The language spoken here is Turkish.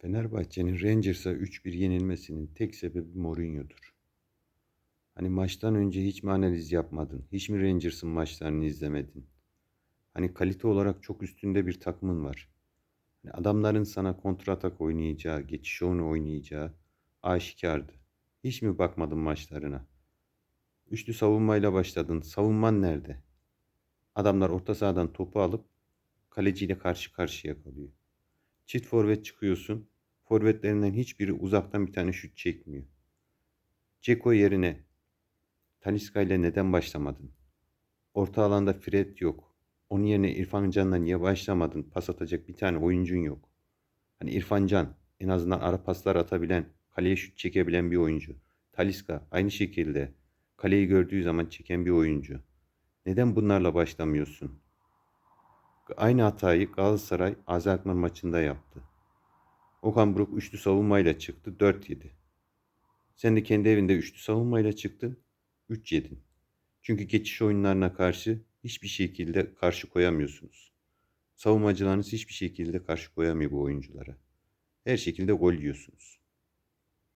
Fenerbahçe'nin Rangers'a 3-1 yenilmesinin tek sebebi Mourinho'dur. Hani maçtan önce hiç mi analiz yapmadın? Hiç mi Rangers'ın maçlarını izlemedin? Hani kalite olarak çok üstünde bir takımın var. Hani adamların sana kontratak oynayacağı, geçiş oyunu oynayacağı aşikardı. Hiç mi bakmadın maçlarına? Üçlü savunmayla başladın. Savunman nerede? Adamlar orta sahadan topu alıp kaleciyle karşı karşıya kalıyor. Çift forvet çıkıyorsun. Forvetlerinden hiçbiri uzaktan bir tane şut çekmiyor. Ceko yerine Talisca ile neden başlamadın? Orta alanda Fred yok. Onun yerine İrfan Can'la niye başlamadın? Pas atacak bir tane oyuncun yok. Hani İrfan Can en azından ara paslar atabilen, kaleye şut çekebilen bir oyuncu. Talisca aynı şekilde kaleyi gördüğü zaman çeken bir oyuncu. Neden bunlarla başlamıyorsun? Aynı hatayı Galatasaray Alkmaar maçında yaptı. Okan Buruk üçlü savunmayla çıktı 4 yedi. Sen de kendi evinde üçlü savunmayla çıktın 3 yedin. Çünkü geçiş oyunlarına karşı hiçbir şekilde karşı koyamıyorsunuz. Savunmacılarınız hiçbir şekilde karşı koyamıyor bu oyunculara. Her şekilde gol yiyorsunuz.